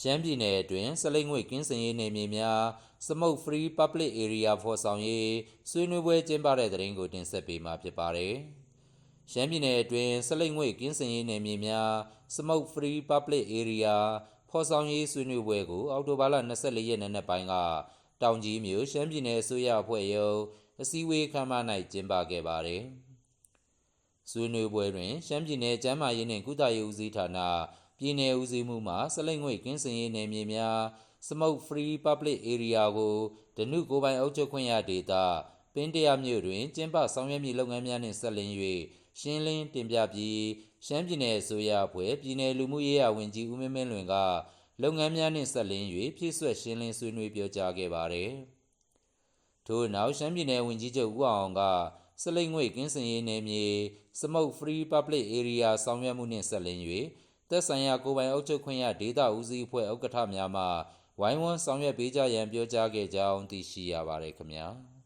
ရှမ်းပြည်နယ်အတွင်းစလိတ်ငွေကင်းစင်ရေးနယ်မြေများ Smoke Free Public Area ဖော်ဆောင်ရေးဆွေးနွေးပွဲကျင်းပတဲ့တဲ့ရင်ကိုတင်ဆက်ပေးမှာဖြစ်ပါတယ်။ရှမ်းပြည်နယ်အတွင်းစလိတ်ငွေကင်းစင်ရေးနယ်မြေများ Smoke Free Public Area ဖော်ဆောင်ရေးဆွေးနွေးပွဲကိုအောက်တိုဘာလ24ရက်နေ့နက်ပိုင်းကတောင်ကြီးမြို့ရှမ်းပြည်နယ်အစိုးရအဖွဲ့ရုံးအစည်းအဝေးခန်းမ၌ကျင်းပခဲ့ပါတယ်။ဆွေးနွေးပွဲတွင်ရှမ်းပြည်နယ်ကျန်းမာရေးနှင့်ကုသရေးဦးစီးဌာန ပြည်내ဦးစီးမှုမှစလိတ်ငွေကင်းစင်ရေးနယ်မြေများ Smoke Free Public Area ကိုဒနုကိုယ်ပိုင်အုပ်ချုပ်ခွင့်ရဒေသပင်းတရမြို့တွင်ကျင်းပဆောင်ရွက်မည့်လုပ်ငန်းများနှင့်ဆက်လျင်း၍ရှင်းလင်းတင်ပြပြီးရှမ်းပြည်နယ်အစိုးရအဖွဲ့ပြည်내လူမှုရေးရာဝန်ကြီးဦးမင်းမင်းလွင်ကလုပ်ငန်းများနှင့်ဆက်လျင်း၍ဖြည့်စွက်ရှင်းလင်းဆွေးနွေးပြောကြားခဲ့ပါသည်။ထို့နောက်ရှမ်းပြည်နယ်ဝန်ကြီးချုပ်ဦးအောင်အောင်ကစလိတ်ငွေကင်းစင်ရေးနယ်မြေ Smoke Free Public Area ဆောင်ရွက်မှုနှင့်ဆက်လျင်း၍ သက်ဆိုင်ရာကိုယ်ပိုင်အုပ်ချုပ်ခွင့်ရဒေသဦးစီးအဖွဲ့ဥက္ကဋ္ဌများမှဝိုင်းဝန်းဆောင်ရွက်ပေးကြရန်ပြောကြားခဲ့ကြောင်းသိရှိရပါတယ်ခင်ဗျာ။